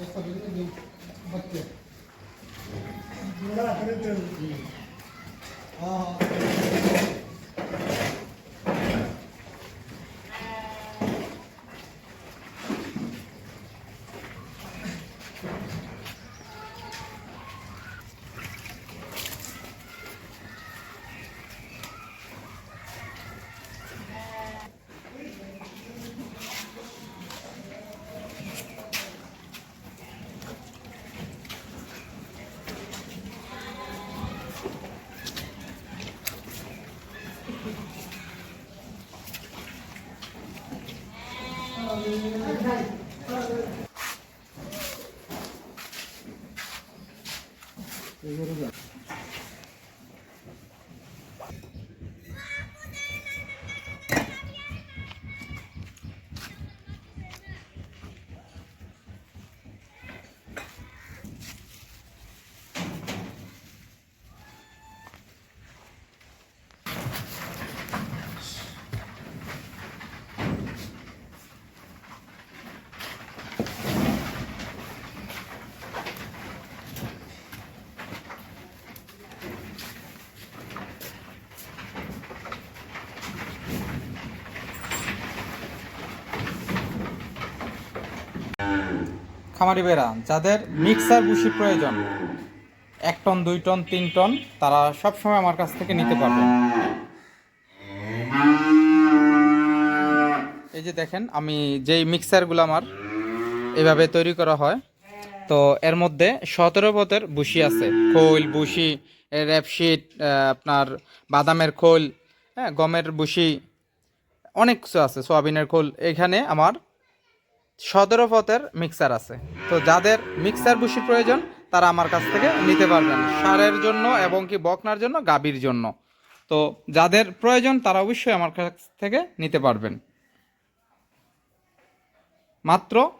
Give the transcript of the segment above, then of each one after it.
옆에 있는 게 맞지? 내가 그랬더니 아 খামারি বেড়া যাদের মিক্সার বুশি প্রয়োজন, এক টন, দুই টন, তিন টন, তারা সবসময় আমার কাছ থেকে নিতে পারবে। এই যে দেখেন, আমি যেই মিক্সারগুলো আমার এভাবে তৈরি করা হয়, তো এর মধ্যে সতেরো পথের বুশি আছে। খোল বুশি র্যাপশিট আপনার বাদামের খোল হ্যাঁ গমের বুশি অনেক কিছু আছে, সোয়াবিনের খোল। এখানে আমার সতেরো পথের মিক্সার আছে। তো যাদের মিক্সার বুশির প্রয়োজন, তারা আমার কাছ থেকে নিতে পারবেন। সারের জন্য এবং কি বকনার জন্য গাবির জন্য। তো যাদের প্রয়োজন, তারা অবশ্যই আমার কাছ থেকে নিতে পারবেন। মাত্র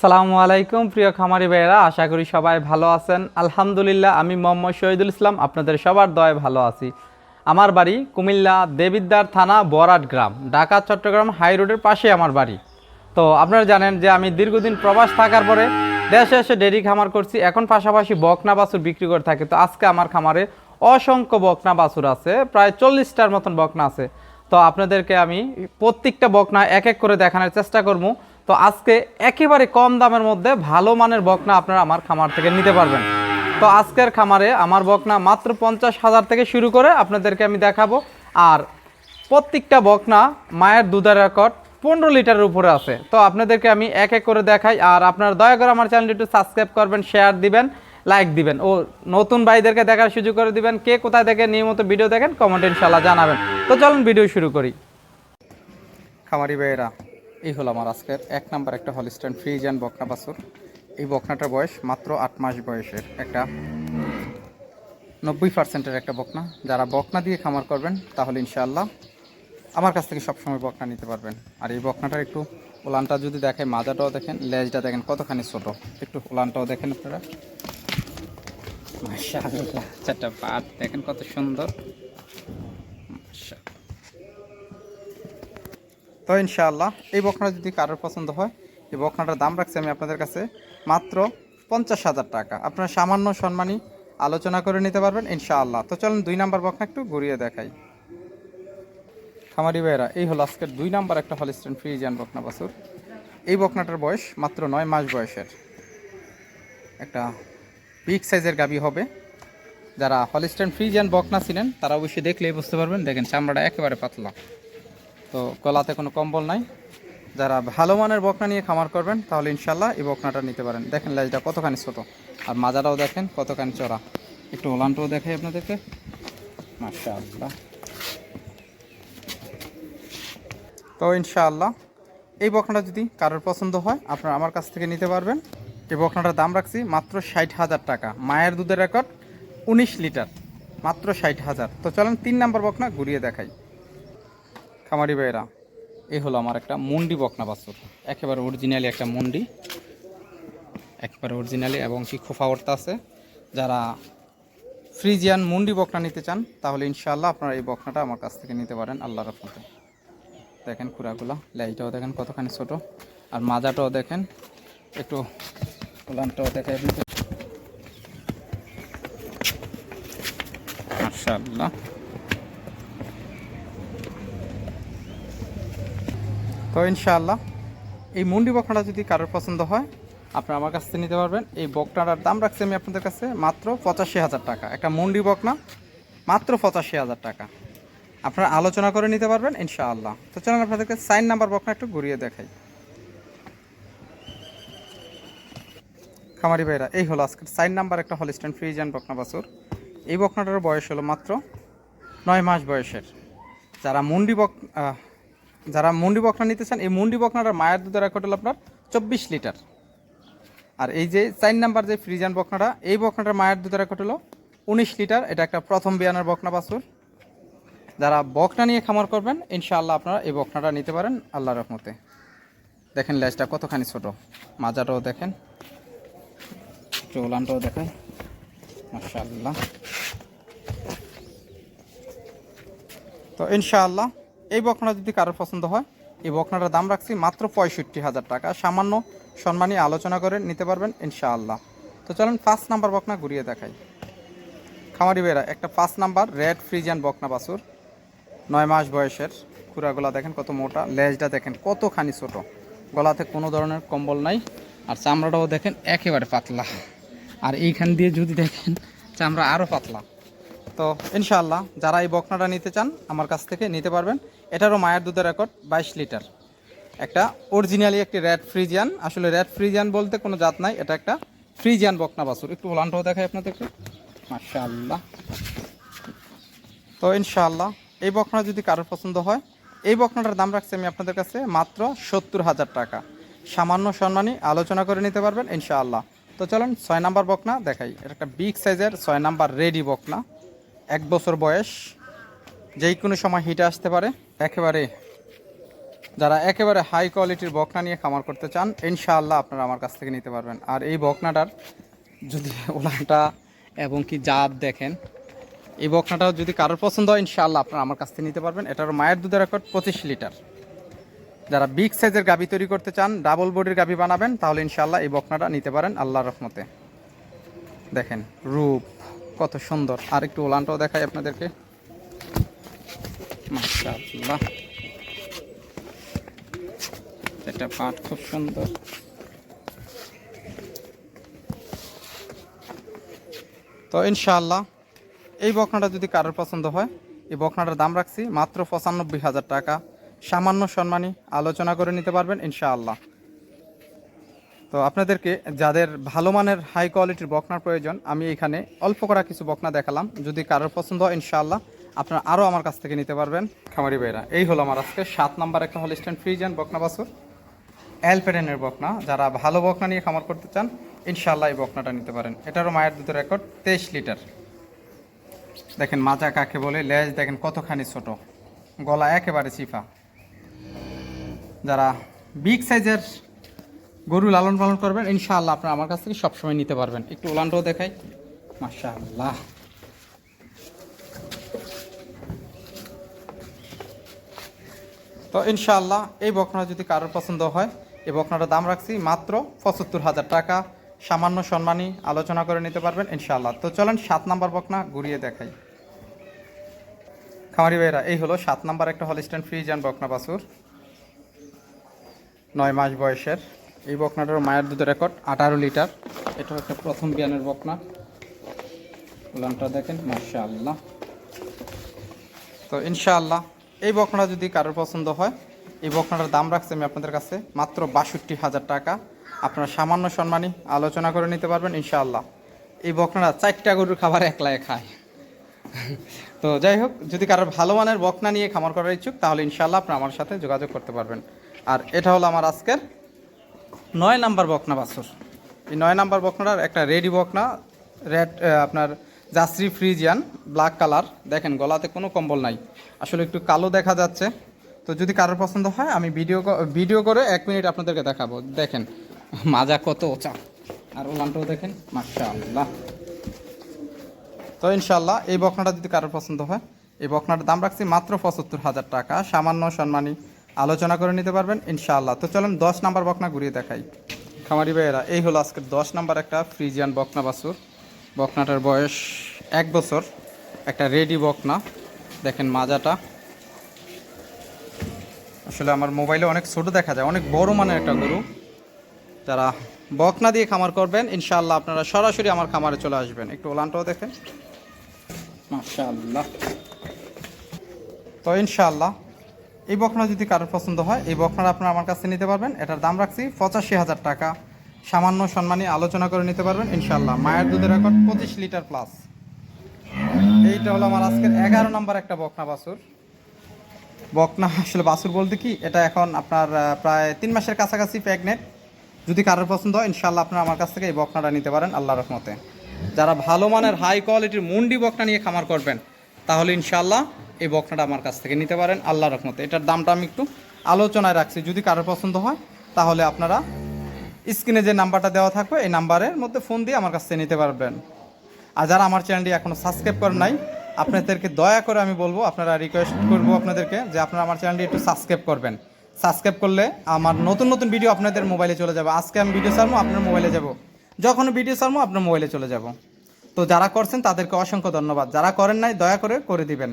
সালামু আলাইকুম, প্রিয় খামারি ভাইয়েরা। আশা করি সবাই ভালো আছেন। আলহামদুলিল্লাহ, আমি মোহাম্মদ শহীদুল ইসলাম। আপনাদের সবার দয় ভালো আছি। আমার বাড়ি কুমিল্লা দেবিদ্দার থানা বরাট গ্রাম, ঢাকা, চট্টগ্রাম হাই রোডের পাশে আমার বাড়ি। তো আপনারা জানেন যে আমি দীর্ঘদিন প্রবাস থাকার পরে দেশে এসে ডেরি খামার করছি, এখন পাশাপাশি বকনা বাছুর বিক্রি করে থাকি। তো আজকে আমার খামারে অসংখ্য বকনা বাছুর আছে, প্রায় চল্লিশটার মতন বকনা আছে। তো আপনাদেরকে আমি প্রত্যেকটা বকনা এক এক করে দেখানোর চেষ্টা করব। তো আজকে একেবারে কম দামের মধ্যে ভালো মানের বকনা আপনারা আমার খামার থেকে নিতে পারবেন। তো আজকের খামারে আমার বকনা মাত্র পঞ্চাশ হাজার থেকে শুরু করে আপনাদেরকে আমি দেখাবো। আর প্রত্যেকটা বকনা মায়ের দুধের রেকর্ড পনেরো লিটারের উপরে আছে। তো আপনাদেরকে আমি এক এক করে দেখাই। আর আপনারা দয়া করে আমার চ্যানেলটি একটু সাবস্ক্রাইব করবেন শেয়ার দিবেন লাইক দিবেন। ও নতুন ভাইদেরকে দেখার সুযোগ করে দিবেন। কে কোথায় থেকে নিয়মিত ভিডিও দেখেন কমেন্ট ইনশাল্লাহ জানাবেন। তো চলুন ভিডিও শুরু করি। খামারি ভাইয়েরা, এই হলো আমার আজকের এক নাম্বার একটা হলিস্টান ফ্রিজ অ্যান্ড বকনা বাছুর। এই বকনাটার বয়স মাত্র আট মাস বয়সের একটা নব্বই পার্সেন্টের একটা বকনা। যারা বকনা দিয়ে খামার করবেন, তাহলে ইনশাআল্লাহ আমার কাছ থেকে সবসময় বকনা নিতে পারবেন। আর এই বকনাটার একটু ওলানটা যদি দেখেন, মাজাটাও দেখেন, লেজটা দেখেন কতখানি ছোট। একটু ওলানটাও দেখেন আপনারা। চারটা পাট দেখেন কত সুন্দর। তো ইনশাআল্লাহ, এই বকনা যদি কারোর পছন্দ হয় এই বকনাটার দাম রাখছি আমি আপনাদের কাছে মাত্র পঞ্চাশ হাজার টাকা। আপনারা সামান্য সম্মানী আলোচনা করে নিতে পারবেন, ইনশাআল্লাহ। তো চলুন দুই নাম্বার বকনা একটু ঘুরিয়ে দেখাই। খামারি ভাইয়েরা, এই হলো আজকের দুই নাম্বার একটা হলিস্টেন ফ্রিজিয়ান বকনা বাছুর। এই বকনাটার বয়স মাত্র নয় মাস বয়সের। একটা বিগ সাইজের গাবি হবে। যারা হলিস্টেন ফ্রিজিয়ান বকনা ছিলেন তারা অবশ্যই দেখলেই বুঝতে পারবেন। দেখেন চামড়াটা একেবারে পাতলা। তো গলাতে কোনো কম্বল নাই। যারা ভালো মানের বকনা নিয়ে খামার করবেন, তাহলে ইনশাল্লাহ এই বকনাটা নিতে পারেন। দেখেন লেজটা কতখানি ছোট, আর মাজাটাও দেখেন কতখানি চড়া। একটু ওলানটাও দেখাই আপনাদেরকে। আল্লাহ তো ইনশাআল্লাহ, এই বকনাটা যদি কারোর পছন্দ হয়, আপনারা আমার কাছ থেকে নিতে পারবেন। এই বকনাটার দাম রাখছি মাত্র ষাট হাজার টাকা। মায়ের দুধের রেকর্ড উনিশ লিটার, মাত্র ষাট হাজার। তো চলেন তিন নাম্বার বকনা ঘুরিয়ে দেখাই। খামারি ভাইয়েরা এই হলো আমার একটা মুন্ডি বকনা বাছুর। একেবারে অরিজিনালি একটা মুন্ডি। একেবারে অরিজিনালি এবং কি খোফা আছে। যারা ফ্রিজিয়ান মুন্ডি বকনা নিতে চান, তাহলে ইনশাল্লাহ আপনারা এই বকনাটা আমার কাছ থেকে নিতে পারেন আল্লাহ রহমতে। দেখেন খুরাগুলো লেজটাও দেখেন কতখানি ছোট। আর মাজাটাও দেখেন, একটু উলানটাও দেখাই আপনাকে তো ইনশাআল্লাহ, এই মুন্ডি বকনাটা যদি কারোর পছন্দ হয়, আপনারা আমার কাছ থেকে নিতে পারবেন। এই বকনাটার দাম রাখছি আমি আপনাদের কাছে মাত্র পঁচাশি হাজার টাকা। একটা মুন্ডি বকনা মাত্র পঁচাশি হাজার টাকা। আপনারা আলোচনা করে নিতে পারবেন ইনশাআল্লাহ। তো চলুন আপনাদেরকে সাইন নাম্বার বকনা একটু ঘুরিয়ে দেখাই। খামারি ভাইরা, এই হলো আজকের সাইন নাম্বার, একটা হলিস্টেন ফ্রিজিয়ান বকনা বাছুর। এই বকনাটার বয়স হলো মাত্র নয় মাস বয়সের। যারা মুন্ডি বক যারা মুন্ডি বকনা নিতে চান, এই মুন্ডি বকনাটার মায়ের দুধের রেকর্ড হলো আপনার চব্বিশ লিটার। আর এই যে চার নাম্বার যে ফ্রিজান বকনাটা, এই বকনাটার মায়ের দুধের রেকর্ড হলো উনিশ লিটার। এটা একটা প্রথম বিয়ানের বকনা বাছুর। যারা বকনা নিয়ে খামার করবেন, ইনশাআল্লাহ আপনারা এই বকনাটা নিতে পারেন আল্লাহ রহমতে। দেখেন লেজটা কতখানি ছোট। মাজাটাও দেখেন। চৌলানটাও দেখায় মাশাআল্লাহ। তো ইনশাআল্লাহ এই বকনা যদি কারোর পছন্দ হয়, এই বকনাটার দাম রাখছি মাত্র পঁয়ষট্টি হাজার টাকা। সামান্য সম্মানী আলোচনা করে নিতে পারবেন, ইনশাআল্লাহ। তো চলেন পাঁচ নাম্বার বকনা ঘুরিয়ে দেখাই। খামারি বেরা একটা পাঁচ নাম্বার রেড ফ্রিজিয়ান বকনা বাছুর। নয় মাস বয়সের। খুরাগুলা দেখেন কত মোটা, লেজটা দেখেন কতখানি ছোট। গলাতে কোনো ধরনের কম্বল নাই। আর চামড়াটাও দেখেন একেবারে পাতলা। আর এইখান দিয়ে যদি দেখেন, চামড়া আরও পাতলা। তো ইনশাআল্লাহ যারা এই বকনাটা নিতে চান আমার কাছ থেকে নিতে পারবেন। এটারও মায়ের দুধের রেকর্ড, বাইশ লিটার। একটা অরিজিনালি একটি রেড ফ্রিজিয়ান আসলে রেড ফ্রিজিয়ান বলতে কোনো জাত নাই, এটা একটা ফ্রিজিয়ান বকনা বাছুর। একটু ওলানটাও দেখাই আপনাদেরকে। মাশাআল্লাহ। তো ইনশাআল্লাহ, এই বকনা যদি কারোর পছন্দ হয়, এই বকনাটার দাম রাখছি আমি আপনাদের কাছে মাত্র সত্তর হাজার টাকা। সামান্য সম্মানী আলোচনা করে নিতে পারবেন ইনশাআল্লাহ। তো চলেন ছয় নাম্বার বকনা দেখাই। এটা একটা বিগ সাইজের ছয় নাম্বার রেডি বকনা। এক বছর বয়স, যেই কোনো সময় হিটে আসতে পারে, একেবারে যারা একেবারে হাই কোয়ালিটির বকনা নিয়ে খামার করতে চান, ইনশাআল্লাহ আপনারা আমার কাছ থেকে নিতে পারবেন। আর এই বকনাটার যদি ওলানটা এবং কি জাত দেখেন, এই বকনাটাও যদি কারোর পছন্দ হয়, ইনশাআল্লাহ আপনারা আমার কাছ থেকে নিতে পারবেন। এটার মায়ের দুধের রেকর্ড পঁচিশ লিটার। যারা বিগ সাইজের গাবি তৈরি করতে চান ডাবল বডির গাবি বানাবেন, তাহলে ইনশাআল্লাহ এই বকনাটা নিতে পারেন আল্লাহ রহমতে। দেখেন, রূপ। কত সুন্দর। আর একটু ওলানটাও দেখাই আপনাদেরকে। এটা পাট খুব সুন্দর। তো ইনশাআল্লাহ, এই বকনাটা যদি কারোর পছন্দ হয়, এই বকনাটার দাম রাখছি মাত্র পঁচানব্বই হাজার টাকা। সামান্য সম্মানী আলোচনা করে নিতে পারবেন ইনশাআল্লাহ। তো আপনাদেরকে যাদের ভালো মানের হাই কোয়ালিটির বকনার প্রয়োজন, আমি এখানে অল্প করা কিছু বকনা দেখালাম। যদি কারোর পছন্দ হয়, ইনশাআল্লাহ আপনারা আরও আমার কাছ থেকে নিতে পারবেন। খামারি ভাইরা, এই হলো আমার আজকে সাত নাম্বার একটা হলিস্টেন ফ্রিজিয়ান বকনা বাছুর। অ্যালপেডেনের বকনা, যারা ভালো বকনা নিয়ে খামার করতে চান, ইনশাআল্লাহ এই বকনাটা নিতে পারেন। এটারও মায়ের দুধের রেকর্ড তেইশ লিটার। দেখেন মাজা কাকে বলে, লেজ দেখেন কতখানি ছোট। গলা একেবারে চিফা যারা বিগ সাইজের গরু লালন পালন করবেন, ইনশাআল্লাহ আপনারা আমার কাছ থেকে সবসময় নিতে পারবেন। একটু ওলানটাও দেখাই। মাশাআল্লাহ। তো ইনশাআল্লাহ এই বকনা যদি কারোর পছন্দ হয়, এই বকনাটার দাম রাখছি মাত্র পঁচাত্তর হাজার টাকা। সামান্য সম্মানী আলোচনা করে নিতে পারবেন, ইনশাআল্লাহ। তো চলেন সাত নাম্বার বকনা ঘুরিয়ে দেখাই। খামারি ভাইরা এই হলো সাত নাম্বার একটা হলিস্টেন ফ্রিজিয়ান বকনা বাছুর। নয় মাস বয়সের। এই বকনাটার মায়ের দুধের রেকর্ড, আঠারো লিটার। এটা হচ্ছে প্রথম বিয়ানের বকনা। উলানটা দেখেন মাশা আল্লাহ তো ইনশাআল্লাহ, এই বকনাটা যদি কারোর পছন্দ হয়, এই বকনাটার দাম রাখছি আমি আপনাদের কাছে মাত্র বাষট্টি হাজার টাকা। আপনারা সামান্য সম্মানী আলোচনা করে নিতে পারবেন, ইনশাআল্লাহ। এই বকনাটা চারটা গরুর খাবার একলায় খায়। তো যাই হোক, যদি কারোর ভালো মানের বকনা নিয়ে খামার করার ইচ্ছুক, তাহলে ইনশাআল্লাহ আপনারা আমার সাথে যোগাযোগ করতে পারবেন। আর এটা হলো আমার আজকের নয় নাম্বার বকনা বাছুর। এই নয় নাম্বার বকনাটার একটা রেডি বকনা, রেড আপনার জাসরি ফ্রিজিয়ান, ব্ল্যাক কালার। দেখেন, গলাতে কোনো কম্বল নাই। আসলে একটু কালো দেখা যাচ্ছে। তো যদি কারোর পছন্দ হয়, আমি ভিডিও ভিডিও করে এক মিনিট আপনাদেরকে দেখাবো। দেখেন, মাজা কত ওচা। আর ওলানটাও দেখেন মাশা আল্লাহ তো ইনশাল্লাহ এই বকনাটা যদি কারোর পছন্দ হয়, এই বকনাটার দাম রাখছি মাত্র পঁচাত্তর হাজার টাকা। সামান্য সম্মানী আলোচনা করে নিতে পারবেন, ইনশাআল্লাহ। তো চলুন দশ নাম্বার বকনা ঘুরিয়ে দেখাই। খামারি ভাইয়েরা, এই হলো আজকের দশ নাম্বার একটা ফ্রিজিয়ান বকনা বাসুর বকনাটার বয়স এক বছর। একটা রেডি বকনা। দেখেন মাজাটা। আসলে আমার মোবাইলে অনেক ছোট দেখা যায়, অনেক বড় মানের একটা গরু। যারা বকনা দিয়ে খামার করবেন, ইনশাআল্লাহ আপনারা সরাসরি আমার খামারে চলে আসবেন। একটু ওলানটাও দেখেন। মাশাআল্লাহ। তো ইনশাআল্লাহ এই বকনা যদি কারোর পছন্দ হয়, এই বকনাটা আপনারা আমার কাছে নিতে পারবেন। এটার দাম রাখছি পঁচাশি হাজার টাকা। সামান্য সম্মানী আলোচনা করে নিতে পারবেন ইনশাল্লাহ মায়ের দুধের রেকর্ড পঁচিশ লিটার প্লাস এইটা হলো আমার আজকের এগারো নম্বর একটা বকনা বাছুর। বকনা আসলে বাসুর বলতে কি, এটা এখন আপনার প্রায় তিন মাসের কাছাকাছি প্রেগনেন্ট যদি কারোর পছন্দ হয় ইনশাল্লাহ আপনারা আমার কাছ থেকে এই বকনাটা নিতে পারেন, আল্লাহ রহমতে। যারা ভালো মানের হাই কোয়ালিটির মুন্ডি বকনা নিয়ে খামার করবেন, তাহলে ইনশাল্লাহ এই বকনাটা আমার কাছ থেকে নিতে পারেন আল্লাহ রহমতে। এটার দামটা আমি একটু আলোচনায় রাখছি, যদি কারোর পছন্দ হয়, তাহলে আপনারা স্ক্রিনে যে নাম্বারটা দেওয়া থাকবে, এই নাম্বারের মধ্যে ফোন দিয়ে আমার কাছ থেকে নিতে পারবেন। আর যারা আমার চ্যানেলটি এখনও সাবস্ক্রাইব করেন নাই, আপনাদেরকে দয়া করে আমি বলব, আপনারা রিকোয়েস্ট করব আপনাদেরকে যে আপনারা আমার চ্যানেলটি একটু সাবস্ক্রাইব করবেন। সাবস্ক্রাইব করলে আমার নতুন নতুন ভিডিও আপনাদের মোবাইলে চলে যাবে। আজকে আমি ভিডিও সারবো আপনার মোবাইলে যাব। যখন ভিডিও সারবো আপনার মোবাইলে চলে যাব। তো যারা করছেন, তাদেরকে অসংখ্য ধন্যবাদ। যারা করেন নাই, দয়া করে করে দিবেন।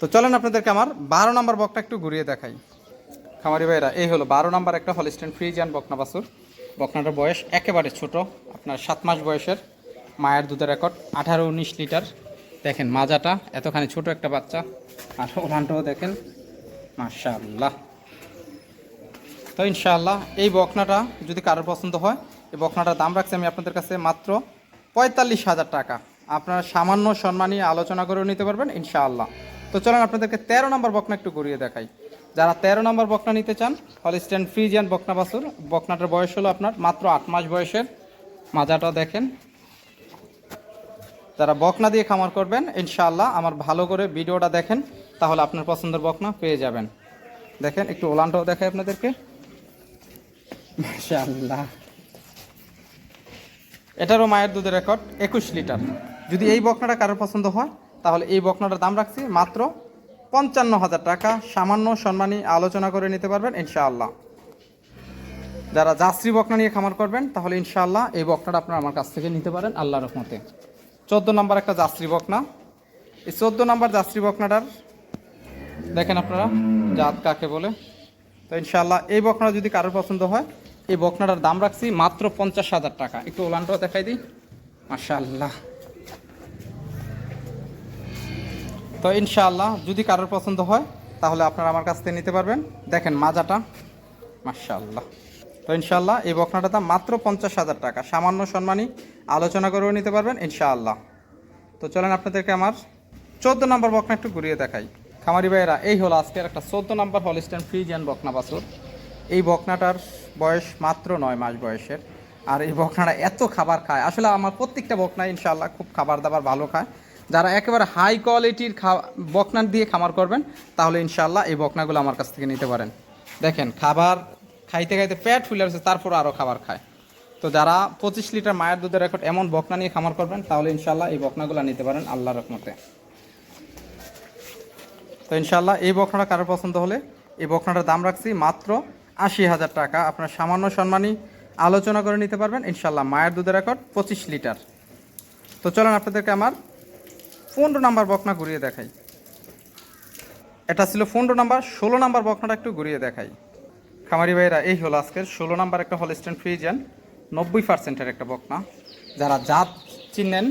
তো চলেন আপনাদেরকে আমার বারো নম্বর বকটা একটু ঘুরিয়ে দেখাই। খামারি ভাইরা এই হলো বারো নাম্বার একটা হলিস্টেন ফ্রিজিয়ান বকনা বাসুর বকনাটার বয়স একেবারে ছোট, আপনার সাত মাস বয়সের, মায়ের দুধের রেকর্ড, আঠারো উনিশ লিটার। দেখেন মাজাটা, এতখানি ছোট একটা বাচ্চা। আর ওলানটাও দেখেন, মাশাআল্লাহ। তো ইনশাআল্লাহ, এই বকনাটা যদি কারোর পছন্দ হয়, এই বকনাটার দাম রাখছি আমি আপনাদের কাছে মাত্র পঁয়তাল্লিশ হাজার টাকা। আপনারা সামান্য সম্মানী আলোচনা করেও নিতে পারবেন, ইনশাআল্লাহ। তো চলেন আপনাদেরকে তেরো নম্বর বকনা একটু ঘুরিয়ে দেখাই। যারা তেরো নম্বর বকনা নিতে চান হলিস্টেন ফ্রিজিয়ান বকনা বাসুর বকনাটার বয়স হলো আপনার মাত্র আট মাস বয়সের। মাজাটা দেখেন। যারা বকনা দিয়ে খামার করবেন, ইনশাআল্লাহ আমার ভালো করে ভিডিওটা দেখেন, তাহলে আপনার পছন্দের বকনা পেয়ে যাবেন। দেখেন, একটু ওলানটাও দেখাই আপনাদেরকে। মাশাআল্লাহ। এটারও মায়ের দুধের রেকর্ড একুশ লিটার। যদি এই বকনাটা কারোর পছন্দ হয় তাহলে এই বকনাটার দাম রাখছি মাত্র পঞ্চান্ন হাজার টাকা। সামান্য সম্মানী আলোচনা করে নিতে পারবেন, ইনশাআল্লাহ। যারা যাত্রী বকনা নিয়ে খামার করবেন, তাহলে ইনশাআল্লাহ এই বকনাটা আপনারা আমার কাছ থেকে নিতে পারেন আল্লাহ রহমতে। চোদ্দ নম্বর একটা যাত্রী বকনা। এই চোদ্দ নম্বর যাত্রী বকনাটার দেখেন আপনারা, জাত কাকে বলে। তো ইনশাআল্লাহ এই বকনাটা যদি কারোর পছন্দ হয়, এই বকনাটার দাম রাখছি মাত্র পঞ্চাশ হাজার টাকা। একটু ওলানটাও দেখাই দিই। মাশাআল্লাহ। তো ইনশাআল্লাহ যদি কারোর পছন্দ হয়, তাহলে আপনারা আমার কাছ থেকে নিতে পারবেন। দেখেন মাজাটা, মাশাআল্লাহ। তো ইনশাআল্লাহ এই বকনাটার দাম মাত্র পঞ্চাশ হাজার টাকা। সামান্য সম্মানী আলোচনা করেও নিতে পারবেন, ইনশাআল্লাহ। তো চলেন আপনাদেরকে আমার চোদ্দ নম্বর বকনা একটু ঘুরিয়ে দেখাই। খামারি ভাইয়েরা, এই হলো আজকের একটা চোদ্দ নম্বর হলিস্টান ফ্রিজিয়ান বকনা বাছুর। এই বকনাটার বয়স মাত্র নয় মাস বয়সের। আর এই বকনাটা এত খাবার খায়। আসলে আমার প্রত্যেকটা বকনা ইনশাআল্লাহ খুব খাবার দাবার ভালো খায়। যারা একেবারে হাই কোয়ালিটির খাওয়া বকনা দিয়ে খামার করবেন, তাহলে ইনশাল্লাহ এই বকনাগুলো আমার কাছ থেকে নিতে পারেন। দেখেন, খাবার খাইতে খাইতে পেট ফুলে আছে তারপর আরও খাবার খায়। তো যারা পঁচিশ লিটার মায়ের দুধের রেকর্ড এমন বকনা নিয়ে খামার করবেন, তাহলে ইনশাল্লাহ এই বকনাগুলো নিতে পারেন আল্লাহ রহমতে। তো ইনশাল্লাহ এই বকনাটা কারোর পছন্দ হলে, এই বকনাটার দাম রাখছি মাত্র আশি হাজার টাকা। আপনার সামান্য সম্মানী আলোচনা করে নিতে পারবেন ইনশাল্লাহ মায়ের দুধের রেকর্ড পঁচিশ লিটার। তো চলেন আপনাদেরকে আমার পনেরো নাম্বার বকনা ঘুরিয়ে দেখাই। এটা ছিল পনেরো নাম্বার, ষোলো নাম্বার বকনাটা একটু ঘুরিয়ে দেখাই। খামারি ভাইরা এই হলো আজকের ষোলো নাম্বার একটা হলিস্টেন ফ্রিজিয়ান নব্বই পার্সেন্টের একটা বকনা। যারা জাত চিনেন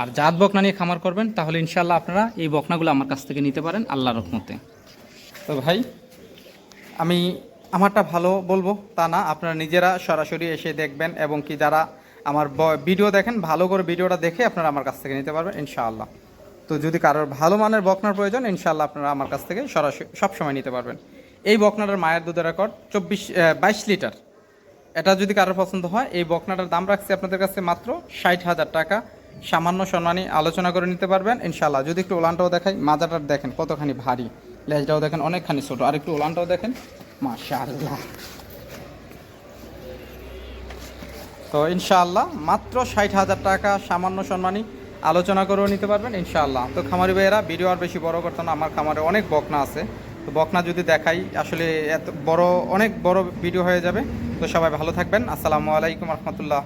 আর জাত বকনা নিয়ে খামার করবেন, তাহলে ইনশাল্লাহ আপনারা এই বকনাগুলো আমার কাছ থেকে নিতে পারেন আল্লাহ রহমতে। তো ভাই, আমি আমারটা ভালো বলব তা না, আপনারা নিজেরা সরাসরি এসে দেখবেন এবং কি যারা আমার ভিডিও দেখেন, ভালো করে ভিডিওটা দেখে আপনারা আমার কাছ থেকে নিতে পারবেন, ইনশাআল্লাহ। তো যদি কারোর ভালো মানের বকনার প্রয়োজন ইনশাল্লাহ আপনারা আমার কাছ থেকে সরাসরি সবসময় নিতে পারবেন। এই বকনাটার মায়ের দুধের রেকর্ড চব্বিশ বাইশ লিটার। এটা যদি কারোর পছন্দ হয়, এই বকনাটার দাম রাখছি আপনাদের কাছে মাত্র ষাট হাজার টাকা। সামান্য সম্মানী আলোচনা করে নিতে পারবেন ইনশাল্লাহ যদি একটু ওলানটাও দেখাই, মাজাটার দেখেন কতখানি ভারী। লেজটাও দেখেন অনেকখানি ছোটো। আর একটু ওলানটাও দেখেন, মাশাআল্লাহ। তো ইনশাআল্লাহ, মাত্র ষাট হাজার টাকা, সামান্য সম্মানী আলোচনা করেও নিতে পারবেন, ইনশাআল্লাহ। তো খামারি ভাইয়েরা, ভিডিও আর বেশি বড় করতো না, আমার খামারে অনেক বকনা আছে। তো বকনা যদি দেখাই, আসলে এত বড়, অনেক বড় ভিডিও হয়ে যাবে। তো সবাই ভালো থাকবেন। আসসালামু আলাইকুম রহমতুল্লাহ।